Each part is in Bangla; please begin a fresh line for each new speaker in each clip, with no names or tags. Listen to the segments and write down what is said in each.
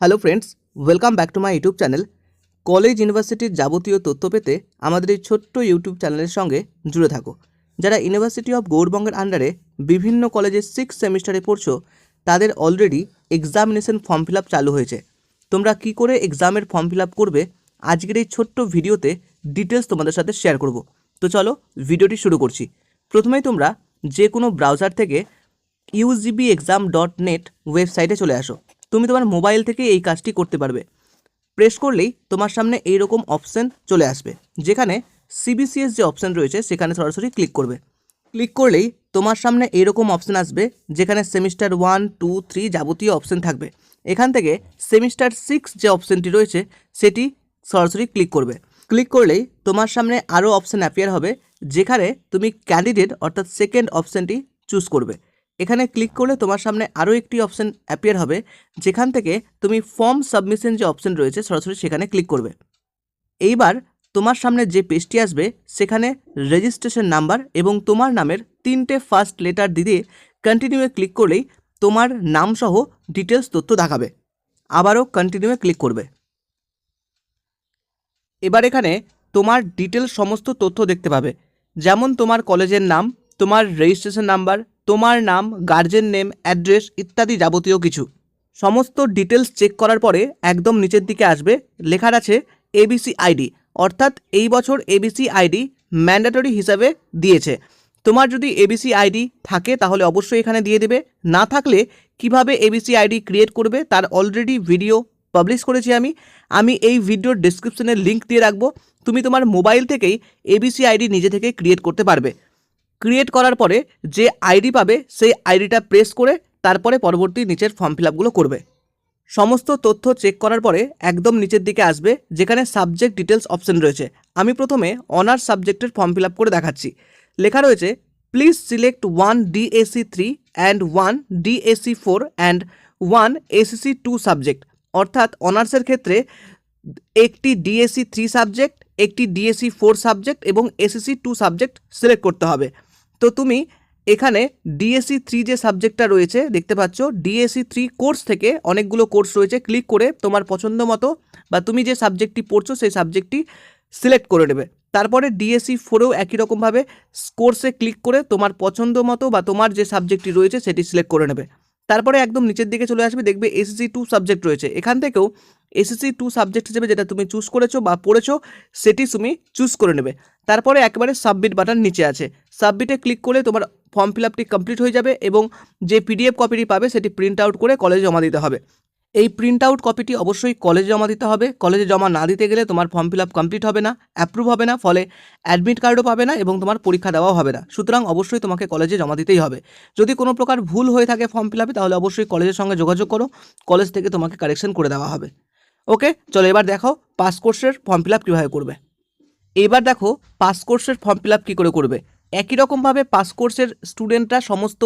Hello friends welcome back to my YouTube channel college ইউনিভার্সিটির যাবতীয় তথ্য পেতে আমাদের এই ছোট্ট ইউটিউব চ্যানেলের সঙ্গে জুড়ে থাকো। যারা ইউনিভার্সিটি অফ গৌরবঙ্গের আন্ডারে বিভিন্ন কলেজের সিক্স সেমিস্টারে পড়ছো, তাদের অলরেডি এক্সামিনেশন ফর্ম ফিল চালু হয়েছে। তোমরা কি করে এক্সামের ফর্ম ফিল করবে, আজকের এই ছোট্ট ভিডিওতে ডিটেলস তোমাদের সাথে শেয়ার করব। তো চলো ভিডিওটি শুরু করছি। প্রথমেই তোমরা যে কোনো ব্রাউজার থেকে ইউজিবি এক্সাম ডট নেট ওয়েবসাইটে চলে আসো। তুমি তোমার মোবাইল থেকে এই কাজটি করতে পারবে। প্রেস করলেই তোমার সামনে এইরকম অপশান চলে আসবে, যেখানে সিবিসিএস যে অপশান রয়েছে, সেখানে সরাসরি ক্লিক করবে। ক্লিক করলেই তোমার সামনে এইরকম অপশান আসবে, যেখানে সেমিস্টার ওয়ান, টু, থ্রি যাবতীয় অপশান থাকবে। এখান থেকে সেমিস্টার সিক্স যে অপশানটি রয়েছে, সেটি সরাসরি ক্লিক করবে। ক্লিক করলেই তোমার সামনে আরও অপশান অ্যাপিয়ার হবে, যেখানে তুমি ক্যান্ডিডেট অর্থাৎ সেকেন্ড অপশানটি চুজ করবে। এখানে ক্লিক করলে তোমার সামনে আরও একটি অপশান অ্যাপিয়ার হবে, যেখান থেকে তুমি ফর্ম সাবমিশন যে অপশান রয়েছে, সরাসরি সেখানে ক্লিক করবে। এইবার তোমার সামনে যে পেজটি আসবে, সেখানে রেজিস্ট্রেশন নাম্বার এবং তোমার নামের তিনটে ফার্স্ট লেটার দিয়ে কন্টিনিউয়ে ক্লিক করলেই তোমার নামসহ ডিটেলস তথ্য দেখাবে। আবারও কন্টিনিউয়ে ক্লিক করবে। এবার এখানে তোমার ডিটেল সমস্ত তথ্য দেখতে পাবে। যেমন তোমার কলেজের নাম, তোমার রেজিস্ট্রেশন নাম্বার তোমার নাম গার্জেন নেম অ্যাড্রেস ইত্যাদি যাবতীয় কিছু। সমস্ত ডিটেলস চেক করার পরে একদম নিচের দিকে আসবে, লেখার আছে এবিসি আইডি অর্থাৎ এই বছর এবিসি আইডি ম্যান্ডেটরি হিসাবে দিয়েছে। তোমার যদি এবিসি আইডি থাকে তাহলে অবশ্যই এখানে দিয়ে দেবে। না থাকলে কীভাবে এবিসি আইডি ক্রিয়েট করবে তার অলরেডি ভিডিও পাবলিশ করেছি আমি। আমি এই ভিডিওর ডিসক্রিপশনে লিঙ্ক দিয়ে রাখব। তুমি তোমার মোবাইল থেকেই এবিসি আইডি নিজে থেকে ক্রিয়েট করতে পারবে। ক্রিয়েট করার পরে যে আইডি পাবে, সেই আইডিটা প্রেস করে তারপরে পরবর্তী নিচের ফর্ম ফিল করবে। সমস্ত তথ্য চেক করার পরে একদম নিচের দিকে আসবে, যেখানে সাবজেক্ট ডিটেলস অপশন রয়েছে। আমি প্রথমে অনার্স সাবজেক্টের ফর্ম ফিল করে দেখাচ্ছি। লেখা রয়েছে please select one DSC three and one DSC four and one SEC two subject অর্থাৎ অনার্সের ক্ষেত্রে একটি ডিএসসি থ্রি সাবজেক্ট একটি ডিএসি ফোর সাবজেক্ট এবং এসিসি টু সাবজেক্ট সিলেক্ট করতে হবে। তো তুমি এখানে ডিএসসি থ্রি যে সাবজেক্টটা রয়েছে, দেখতে পাচ্ছ ডিএসসি থ্রি কোর্স থেকে অনেকগুলো কোর্স রয়েছে ক্লিক করে তোমার পছন্দ মতো বা তুমি যে সাবজেক্টটি পড়ছো, সেই সাবজেক্টটি সিলেক্ট করে নেবে। তারপরে ডিএসসি ফোরেও একই রকমভাবে কোর্সে ক্লিক করে তোমার পছন্দ মতো বা তোমার যে সাবজেক্টটি রয়েছে, সেটি সিলেক্ট করে নেবে। তারপরে একদম নিচের দিকে চলে আসবে, দেখবে এসএসসি টু সাবজেক্ট রয়েছে। এখান থেকেও এসএসসি টু সাবজেক্ট হিসেবে যেটা তুমি চুজ করেছ বা পড়েছো, সেটি তুমি চুজ করে নেবে। তারপরে একেবারে সাবমিট বাটন নিচে আছে। সাবমিটে ক্লিক করলে তোমার ফর্ম ফিল আপটি কমপ্লিট হয়ে যাবে এবং যে পিডিএফ কপিটি পাবে সেটি প্রিন্ট আউট করে কলেজে জমা দিতে হবে। এই প্রিন্ট আউট কপিটি অবশ্যই কলেজে জমা দিতে হবে। কলেজে জমা না দিতে গেলে তোমার ফর্ম ফিল আপ কমপ্লিট হবে না অ্যাপ্রুভ হবে না, ফলে অ্যাডমিট কার্ডও পাবে না এবং তোমার পরীক্ষা দেওয়াও হবে না। সুতরাং অবশ্যই তোমাকে কলেজে জমা দিতেই হবে। যদি কোনো প্রকার ভুল হয়ে থাকে ফর্ম ফিল তাহলে অবশ্যই কলেজের সঙ্গে যোগাযোগ করো। কলেজ থেকে তোমাকে কারেকশন করে দেওয়া হবে। ওকে, চলো এবার দেখো পাস কোর্সের ফর্ম ফিল আপ কীভাবে করবে। এবার দেখো পাস কোর্সের ফর্ম ফিল আপ কী করে করবে। একই রকমভাবে পাস কোর্সের স্টুডেন্টরা সমস্ত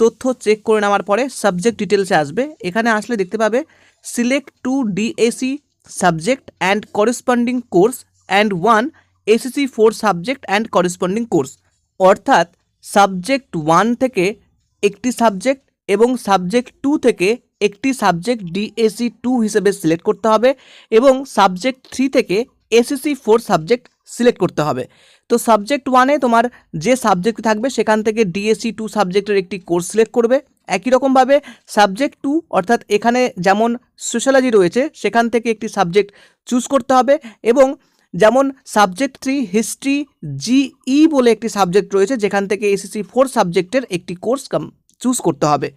তথ্য চেক করে নেওয়ার পরে সাবজেক্ট ডিটেলসে আসবে। এখানে আসলে দেখতে পাবে select two DSC subject and corresponding course and one SEC four subject and corresponding course অর্থাৎ সাবজেক্ট ওয়ান থেকে একটি সাবজেক্ট এবং সাবজেক্ট টু থেকে একটি সাবজেক্ট ডিএসি টু হিসেবে সিলেক্ট করতে হবে এবং সাবজেক্ট থ্রি থেকে এসএসসি ফোর সাবজেক্ট সিলেক্ট করতে হবে। তো সাবজেক্ট ওয়ানে তোমার যে সাবজেক্ট থাকবে সেখান থেকে ডিএসসি টু সাবজেক্টের একটি কোর্স সিলেক্ট করবে। একই রকমভাবে সাবজেক্ট টু অর্থাৎ এখানে যেমন সোশ্যালজি রয়েছে সেখান থেকে একটি সাবজেক্ট চুজ করতে হবে এবং যেমন সাবজেক্ট থ্রি হিস্ট্রি জিই বলে একটি সাবজেক্ট রয়েছে যেখান থেকে এসএসসি ফোর সাবজেক্টের একটি কোর্স চুজ করতে হবে।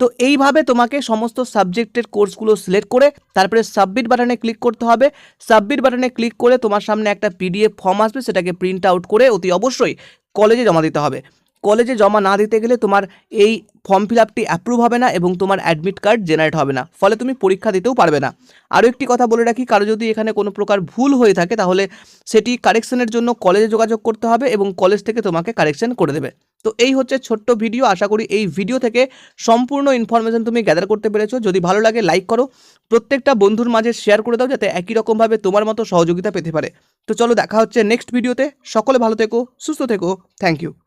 তো এইভাবে তোমাকে সমস্ত সাবজেক্টের কোর্সগুলো সিলেক্ট করে তারপরে সাবমিট বাটনে ক্লিক করতে হবে। সাবমিট বাটনে ক্লিক করে তোমার সামনে একটা পিডিএফ ফর্ম আসবে, সেটাকে প্রিন্ট আউট করে অতি অবশ্যই কলেজে জমা দিতে হবে। কলেজে জমা না দিতে গেলে তোমার এই ফর্ম ফিল আপটি অ্যাপ্রুভ হবে না এবং তোমার অ্যাডমিট কার্ড জেনারেট হবে না। ফলে তুমি পরীক্ষা দিতেও পারবে না। আরও একটি কথা বলে রাখি, কারও যদি এখানে কোনো প্রকার ভুল হয়ে থাকে তাহলে সেটি কারেকশনের জন্য কলেজে যোগাযোগ করতে হবে এবং কলেজ থেকে তোমাকে কারেকশন করে দেবে। তো এই হচ্ছে ছোট্ট ভিডিও আশা করি এই ভিডিও থেকে সম্পূর্ণ ইনফরমেশন তুমি গ্যাদার করতে পেরেছ। যদি ভালো লাগে লাইক করো। প্রত্যেকটা বন্ধুর মাঝে শেয়ার করে দাও যাতে একই রকমভাবে তোমার মতো সহযোগিতা পেতে পারে। তো চলো দেখা হচ্ছে নেক্সট ভিডিওতে সকলে ভালো থেকো, সুস্থ থেকো। Thank you